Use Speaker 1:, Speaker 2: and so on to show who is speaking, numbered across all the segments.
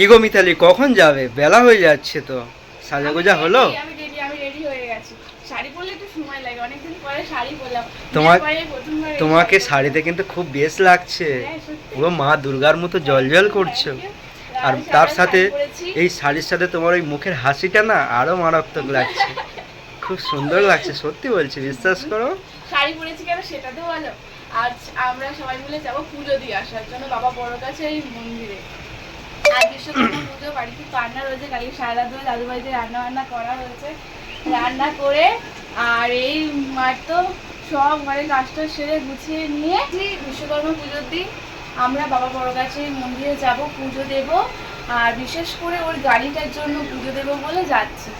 Speaker 1: কি গো মিতালি কখন যাবে? বেলা হয়ে যাচ্ছে তো। সাজাগোজা হলো?
Speaker 2: আমি রেডি আমি রেডি হয়ে গেছি। শাড়ি পরলে একটু সময় লাগে অনেকদিন পরে শাড়ি পরলাম।
Speaker 1: তোমার-
Speaker 2: বিয়ের পরে প্রথমবার এই
Speaker 1: তোমাকে শাড়িতে কিন্তু খুব বেশ লাগছে।
Speaker 2: হ্যাঁ।
Speaker 1: পুরো মা দুর্গার মতো জল জল করছ। আর তার সাথে এই শাড়ির সাথে তোমার ওই মুখের হাসিটা না আরও মারাত্মক লাগছে। খুব সুন্দর লাগছে সত্যি বলছি বিশ্বাস করো।
Speaker 2: শাড়ি পরেছি কেন? সেটা তো বলো আজ আমরা সবাই মিলে যাব পুজো দিয়ে আসার জন্য। বাবা বড় কাছে এই মন্দিরে। বিশ্বকর্মা পুজো রান্না রয়েছে দাদু রান্না বান্না করা হয়েছে। রান্না করে আর এই মার তো সব ঘরে কাজটা সেরে গুছিয়ে নিয়ে বিশ্বকর্মা পুজোর দিন আমরা বাবা বড় কাছে মন্দিরে যাব, পুজো দেব। আর বিশেষ করে ওর গাড়িটার জন্য পুজো দেব বলে যাচ্ছি।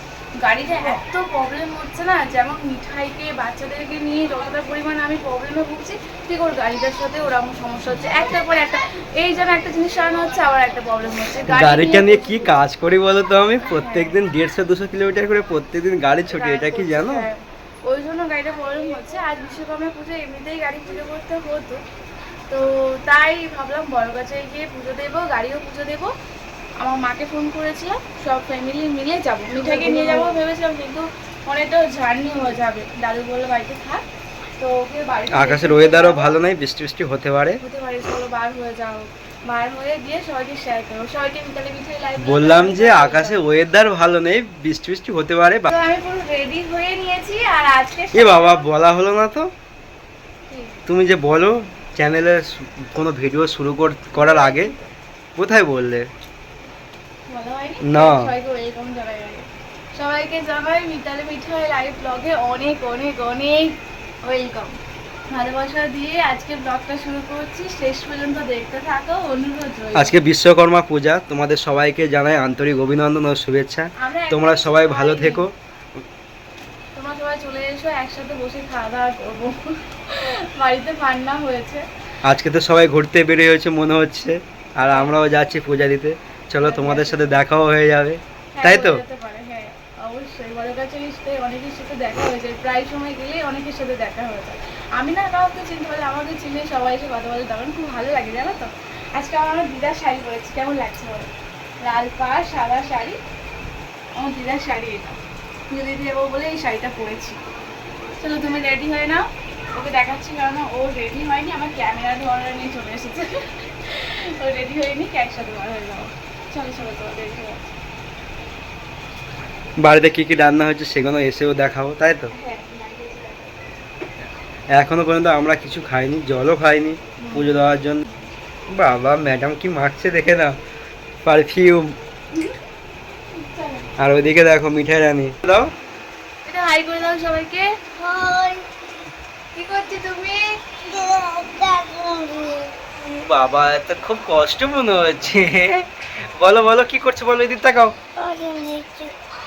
Speaker 2: গাড়িটা এত প্রবলেম হচ্ছে না? যেমন মিঠাইকে বাচ্চাদেরকে নিয়ে যতটা পরিমাণ আমি প্রবলেমে ভুগছি ঠিক ওর গাড়িটার সাথে ওরকম সমস্যা হচ্ছে। একটার পর একটা এই যেন একটা জিনিস সারানো হচ্ছে আবার একটা প্রবলেম হচ্ছে। গাড়ি
Speaker 1: গাড়িটা নিয়ে কি কাজ করি বলো তো আমি? প্রত্যেকদিন দেড়শো দুশো কিলোমিটার করে প্রত্যেকদিন গাড়ি ছুটি এটা কি জানো?
Speaker 2: হ্যাঁ, ওই জন্য গাড়িটা প্রবলেম হচ্ছে। আজ বিশ্বকর্মা পুজো এমনিতেই গাড়ি পুজো করতে হতো। তো তাই ভাবলাম বড় কাছে গিয়ে পুজো দেবো গাড়িও পুজো দেবো। আমার মাকে ফোন করেছিলাম সব ফ্যামিলি মিলে যাব। মিঠাইকে নিয়ে যাব ভেবেছিলাম কিন্তু অনেকটা জার্নি হয়ে যাবে। দাদু বলল বাড়িতে থাক। তো ওকে বাড়িতে
Speaker 1: আকাশের ওয়েদারও ভালো নাই বৃষ্টি বৃষ্টি হতে পারে।
Speaker 2: হতে পারে চলো বার হয়ে যাও। বার হয়ে গিয়ে সবাইকে শেয়ার করো। সবাইকে মিতালি মিঠাই লাইভ
Speaker 1: বললাম যে আকাশে ওয়েদার ভালো নেই বৃষ্টি বৃষ্টি হতে পারে
Speaker 2: তো আমি পুরো রেডি হয়ে নিয়েছি আর আজকে
Speaker 1: এ বাবা বলা হলো না তো? তুমি যে বলো চ্যানেলে কোনো ভিডিও শুরু কর- করার আগে কোথায় বললে? না।
Speaker 2: সবাইকে জানাই। মিতালি মিঠাই লাইভ ব্লগে অনেক অনেক অনেক ওয়েলকাম ভালোবাসা দিয়ে আজকে ব্লগটা শুরু করছি। শেষ পর্যন্ত দেখতে থাকো। অনুরোধ
Speaker 1: আজকে বিশ্বকর্মা পূজা। তোমাদের সবাইকে জানাই আন্তরিক অভিনন্দন ও শুভেচ্ছা। তোমরা সবাই ভালো থেকো।
Speaker 2: তোমরা সবাই চলে এসো একসাথে বসে খাওয়া দাওয়া করব। বাড়িতে রান্না হয়েছে।
Speaker 1: আজকে তো সবাই ঘুরতে বেরিয়ে হয়েছে মনে হচ্ছে। আর আমরাও যাচ্ছি পূজা দিতে। চলো তোমাদের সাথে দেখাও হয়ে যাবে।
Speaker 2: হ্যাঁ,
Speaker 1: তাই তো?
Speaker 2: হয়ে যেতে পারে, হ্যাঁ, অবশ্যই। বড় কাছে এসে অনেকের সাথে দেখা হয়ে যায়। প্রায় সময় গেলে অনেকের সাথে দেখা হয়ে যায়। আমি না কাউকে চিনতে আমাকে চিনলে সবাই এসে কথা বলে তখন খুব ভালো লাগে জানো তো? আজকে আমার আমার দিদার শাড়ি পরেছি কেমন লাগছে বলো? লাল পাড় সাদা শাড়ি। আমার দিদার শাড়ি এটা। পুজো দিতে যাব বলে এই শাড়িটা পরেছি। চলো তুমি রেডি হয়ে নাও। ওকে দেখাচ্ছি কারণ ও রেডি হয়নি আমার ক্যামেরা ধরার নিয়ে চলে এসেছে। ও রেডি হয়নি একসাথে বার হয়ে যাব।
Speaker 1: বাড়িতে কি কি রান্না হচ্ছে সেগুলো এসেও দেখাবো তাই তো? এখনও পর্যন্ত আমরা কিছু খাইনি জলও খাইনি পুজো দেওয়ার জন্য। বাবা ম্যাডাম কি মাখছে দেখে না পারফিউম আর ওইদিকে দেখো মিঠাই রানি। দাও।
Speaker 2: এটা হাই করে দাও সবাইকে। হাই। কি করছি তুমি?
Speaker 1: বাবা এত খুব কষ্ট মনে হচ্ছে। বলো বলো কি করছ বলো এদিক তাকাও।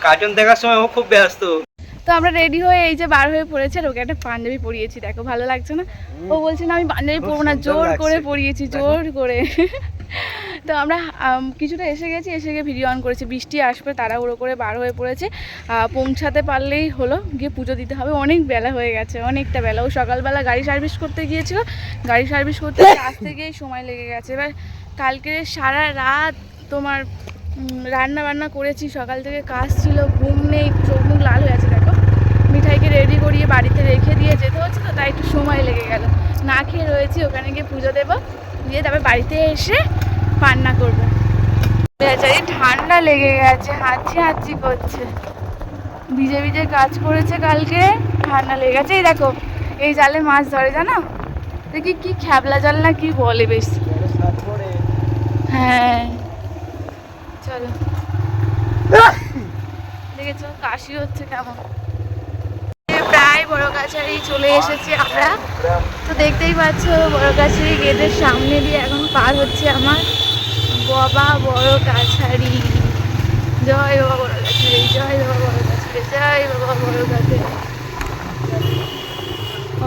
Speaker 1: কার্টুন দেখার সময় ও খুব ব্যস্ত।
Speaker 2: তো আমরা রেডি হয়ে এই যে বার হয়ে পড়েছে আর ওকে একটা পাঞ্জাবি পরিয়েছি। দেখো ভালো লাগছে না? ও বলছে না আমি পাঞ্জাবি পরবো না। জোর করে। পরিয়েছি জোর করে। তো আমরা কিছুটা এসে গেছি, এসে গিয়ে ভিডিও অন করেছি। বৃষ্টি আসবে, তাড়াহুড়ো করে বার হয়ে পড়েছে। পৌঁছাতে পারলেই হলো, গিয়ে পুজো দিতে হবে। অনেক বেলা হয়ে গেছে, অনেকটা বেলা। ও সকালবেলা গাড়ি সার্ভিস করতে গিয়েছিল। গাড়ি সার্ভিস করতে আসতে গিয়েই সময় লেগে গেছে। এবার কালকে সারা রাত তোমার রান্না বান্না করেছি। সকাল থেকে কাজ ছিল, ঘুম নেই, চোখ মুখ লাল হয়ে আছে দেখো। মিঠাইকে রেডি করিয়ে বাড়িতে রেখে দিয়ে যেতে হচ্ছে তো, তাই একটু সময় লেগে গেল। না খেয়ে রয়েছি, ওখানে গিয়ে পুজো দেবো। দিয়ে তারপর বাড়িতে এসে রান্না করব। ঠান্ডা লেগে গেছে, হাঁচি হাঁচি করছে। ভিজে ভিজে কাজ করেছে কালকে, ঠান্ডা লেগে গেছে। এই দেখো, এই জালে মাছ ধরে, জানো? দেখি কি খ্যাবলা জাল না কি বলে বেশ। হ্যাঁ। চলো। দেখেছ, কাশি হচ্ছে কেমন? প্রায় বড় কাছারি চলে এসেছি আমরা। তো দেখতেই পাচ্ছ, বড় কাছারি গেটের সামনে দিয়ে এখন পার হচ্ছে আমার। বাবা বড় কাছারি। জয় বাবা বড় কাছারি, জয় বাবা বড় কাছারি, জয় বাবা বড় কাছারি।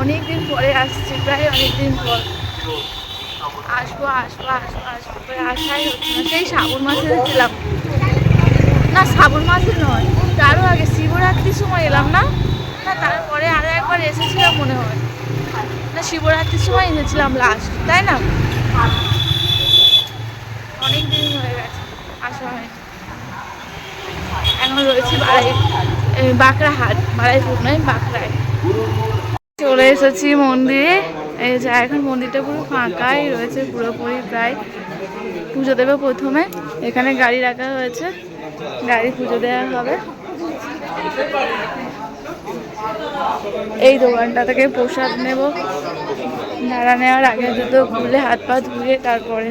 Speaker 2: অনেকদিন পরে আসছি, প্রায় অনেকদিন পর। আসব আসব আসব আসব করে আসাই হচ্ছে না। সেই শ্রাবণ মাসে ছিলাম না, শ্রাবণ মাসে নয়, তারও আগে শিবরাত্রির সময় এলাম না। না, তারপরে আরও একবার এসেছিলাম মনে হয়। না, শিবরাত্রির সময় এসেছিলাম লাস্ট তাই না? অনেক দিন হয়ে গেছে, আসা এখন রয়েছি বাড়াই এই বাঁকড়া হাট বাড়াইপুর নয়, বাঁকড়ায়। চলে এসেছি মন্দিরে। এই যে, এখন মন্দিরটা পুরো ফাঁকাই রয়েছে, পুরোপুরি প্রায়। পুজো দেবে প্রথমে। এখানে গাড়ি রাখা হয়েছে। গাড়ি পুজো দেওয়া হবে। এই দোকানটা থেকে প্রসাদ নেব। নাড়া নেওয়ার আগে দুটো খুলে হাত পা ধুয়ে তারপরে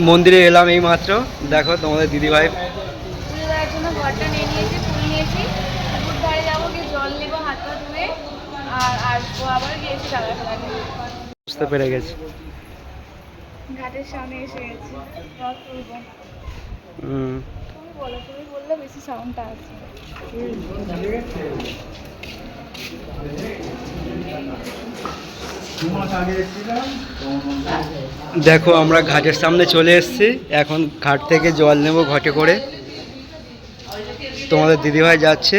Speaker 1: মন্দিরে এলাম এই মাত্র দেখো তোমাদের দিদিভাই।
Speaker 2: পুজো দেওয়ার নিয়ে নিয়েছি নিয়েছি যাব গিয়ে জল নেব হাত পা ধুয়ে আর আসব আবার গিয়েছি
Speaker 1: বুঝতে পেরে গেছি।
Speaker 2: ঘাটের সামনে এসে গেছি।
Speaker 1: হুম।
Speaker 2: বলো তুমি বললে বেশি সাউন্ডটা আছে
Speaker 1: দেখো, আমরা ঘাটের সামনে চলে এসেছি। এখন ঘাট থেকে জল নেব ঘটে করে। তোমাদের দিদিভাই যাচ্ছে।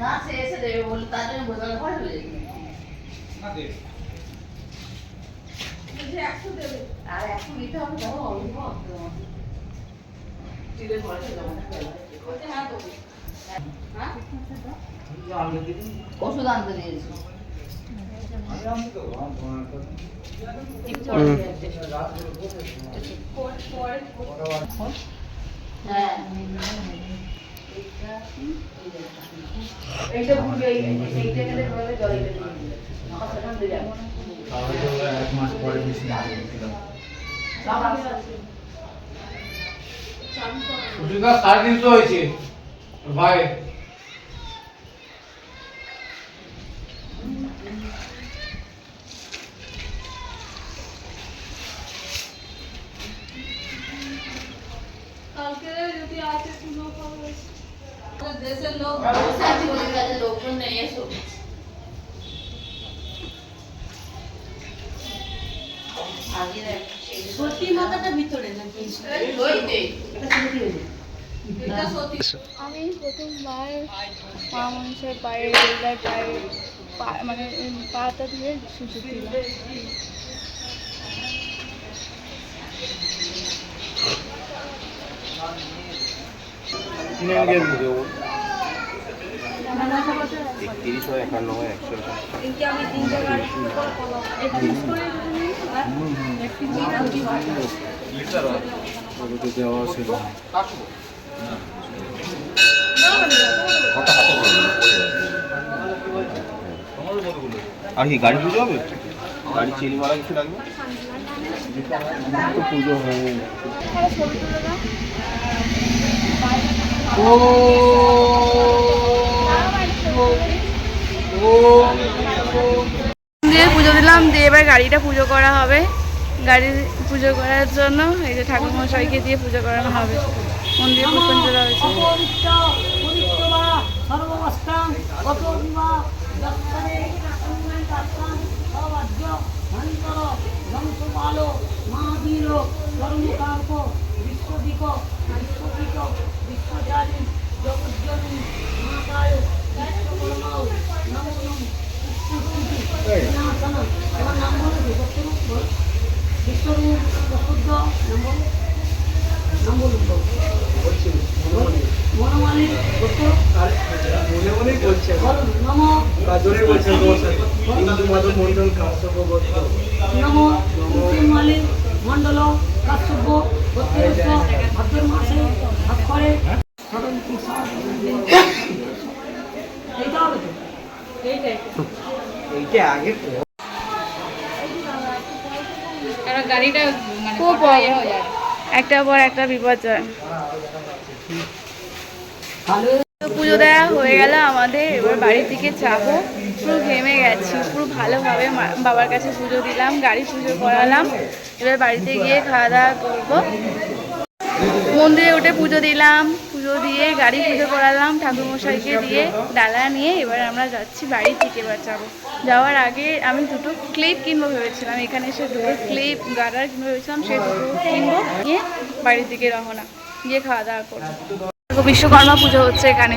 Speaker 3: না, সে এসে দেবে বলে তার জন্য বোঝানো আর একশো নিতে হবে তো অভিভাবক তো। টিলের ঘরে জমা থাকবে। হ্যাঁ? ওষুধ আনতে দিয়েছি হ্যাঁ এইটা ঘুরবে এইটা গেলে জল এটা দিয়ে দিবে। আমার সেখান দিয়ে যাবে। সব আছে।
Speaker 4: সুচিতা সাড়ে তিনশো হয়েছে ভাই
Speaker 3: দেশের লোক বসে আছে ওদের কাছে লোকজন নেই এসো সত্যি মাথাটা ভিতরে নাকি? সত্যি
Speaker 2: আমি প্রথমবার মা মানুষের পায়ে রেগুলার পায়ে পা- মানে পাটা দিয়ে সুযোগ দিলাম।
Speaker 5: আর কি গাড়ি পুজো হবে? গাড়ি চিনি মারা কিছু লাগবে? পুজো হয়
Speaker 2: দাও দিয়ে পুজো দিলাম দিয়ে এবার গাড়িটা পুজো করা হবে গাড়ি পুজো করার জন্য এই যে ঠাকুর মশাইকে দিয়ে পুজো করানো হবে মন্দিরে পুষ্পাঞ্জলি হয়েছে
Speaker 1: মনে মনেই বলছে কাজরে বলছে মন্ডল কাশ্যপ গোত্র
Speaker 6: নমো মালি মণ্ডল কাশ্যপ গোত্রস্য ভাদ্র মাসে অক্ষরে সরন্তি এইটা হবে তো এইটাই
Speaker 1: এইটা আগে
Speaker 2: খুব একটা পর একটা বিপর্যয়। পুজো দেওয়া হয়ে গেল আমাদের এবার বাড়ির দিকে যাব। পুরো ঘেমে গেছি পুরো ভালোভাবে মা- বাবার কাছে পুজো দিলাম গাড়ি পুজো করালাম। এবার বাড়িতে গিয়ে খাওয়া দাওয়া করব। মন্দিরে উঠে পুজো দিলাম। পুজো দিয়ে গাড়ি পুজো করালাম ঠাকুরমশাইকে দিয়ে ডালা নিয়ে। এবার আমরা যাচ্ছি বাড়ির থেকে এবার যাওয়ার আগে আমি দুটো ক্লিপ কিনবো ভেবেছিলাম। এখানে এসে দুটো ক্লিপ গার্ডার কিনবো ভেবেছিলাম, সে দুটো কিনবো নিয়ে বাড়ির দিকে রহনা গিয়ে খাওয়া দাওয়া করব। বিশ্বকর্মা পুজো হচ্ছে এখানে।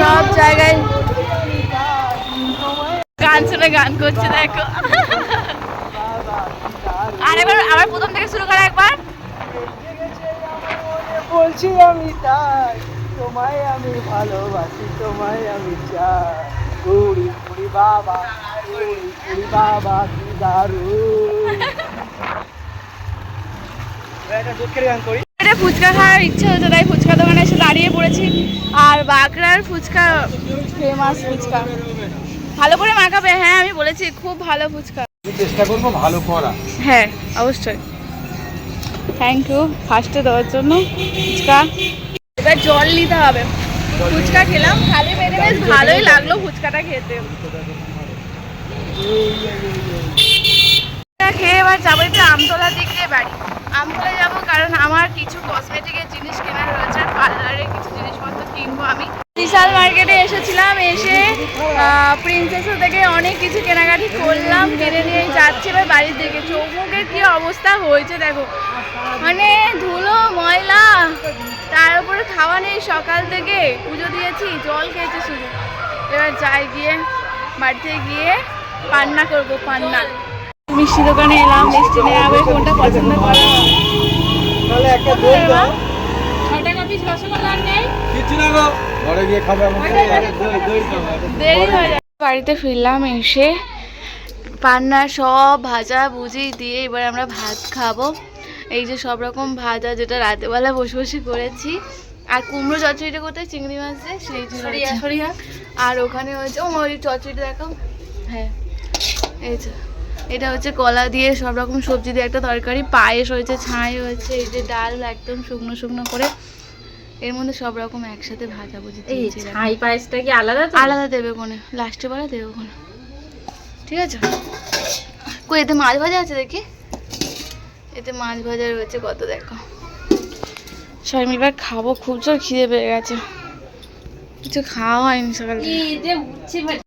Speaker 2: সব জায়গায় গান শুনে গান করছে, দেখো। আর এবার আবার প্রথম থেকে শুরু করা একবার।
Speaker 1: বলছি আমি তাই তোমায় আমি ভালোবাসি তোমায় আমি চাই। কুড়ি কুড়ি বাবা কুড়ি বাবা কি দারুণ। একটা গান করি।
Speaker 2: এটা ফুচকা খাওয়ার ইচ্ছে হচ্ছে তাই ফুচকা দোকানে এসে দাঁড়িয়ে পড়েছি। আর বাঁকড়ার ফুচকা ফেমাস ফুচকা। ভালো করে মাখাবে হ্যাঁ আমি বলেছি খুব ভালো ফুচকা।
Speaker 5: চেষ্টা করব ভালো করা
Speaker 2: হ্যাঁ অবশ্যই। থ্যাংক ইউ ফার্স্টে দেওয়ার জন্য ফুচকা। এবার জল নিতে হবে। ফুচকা খেলাম, খালি মেরে বেশ ভালোই লাগল ফুচকাটা খেতে। খেয়ে এবার যাব একটু আমতলা দিকে বাড়ি। আমতলা যাব কারণ আমার কিছু কসমেটিকের জিনিস কেনার রয়েছে পার্লারের কিছু জিনিসপত্র কিনবো আমি। বিশাল মার্কেটে এসেছিলাম এসে প্রিন্সেসের থেকে অনেক কিছু কেনাকাটি করলাম কিনে নিয়ে যাচ্ছি এবার বাড়ির দিকে। চৌমুখের কি অবস্থা হয়েছে দেখো। মানে ধুলো ময়লা তার উপরে খাওয়া নেই সকাল থেকে। পুজো দিয়েছি জল খেয়েছি শুধু। এবার যাই গিয়ে বাড়িতে গিয়ে পান্না করব পান্না। মিষ্টি দোকানে এলাম মিষ্টি নিয়ে আবার কোনটা পছন্দ করা?
Speaker 1: তাহলে একটা দই দাও।
Speaker 2: ছয় টাকা পিস রসগোল্লা হয়ে বাড়িতে ফিরলাম এসে। পান্না সব ভাজা ভুজি দিয়ে এবার আমরা ভাত খাব। এই যে সব রকম ভাজা যেটা রাতেবেলা বসে বসে করেছি। আর কুমড়ো চচ্চড়িটা কোথায়? চিংড়ি মাছ দিয়ে সেই সরিয়া আর ওখানে হয়েছে ও ওই চচ্চড়িটা দেখো হ্যাঁ। এই যে। এটা হচ্ছে কলা দিয়ে সব রকম সবজি দিয়ে একটা তরকারি। পায়েস হয়েছে ছাই হয়েছে এই যে ডাল একদম শুকনো শুকনো করে। এর মধ্যে সব রকম একসাথে ভাজা বুঝি
Speaker 3: এই ছাই পায়েসটা কি আলাদা
Speaker 2: আলাদা দেবে কোনে লাস্টে বেলা দেবে কোনে ঠিক আছে? কই এতে মাছ ভাজা আছে দেখি? এতে মাছ ভাজা রয়েছে কত দেখো। সবাই মিলবার খাব খুব জোর খিদে পেয়ে গেছে। কিছু খাওয়া হয়নি সকাল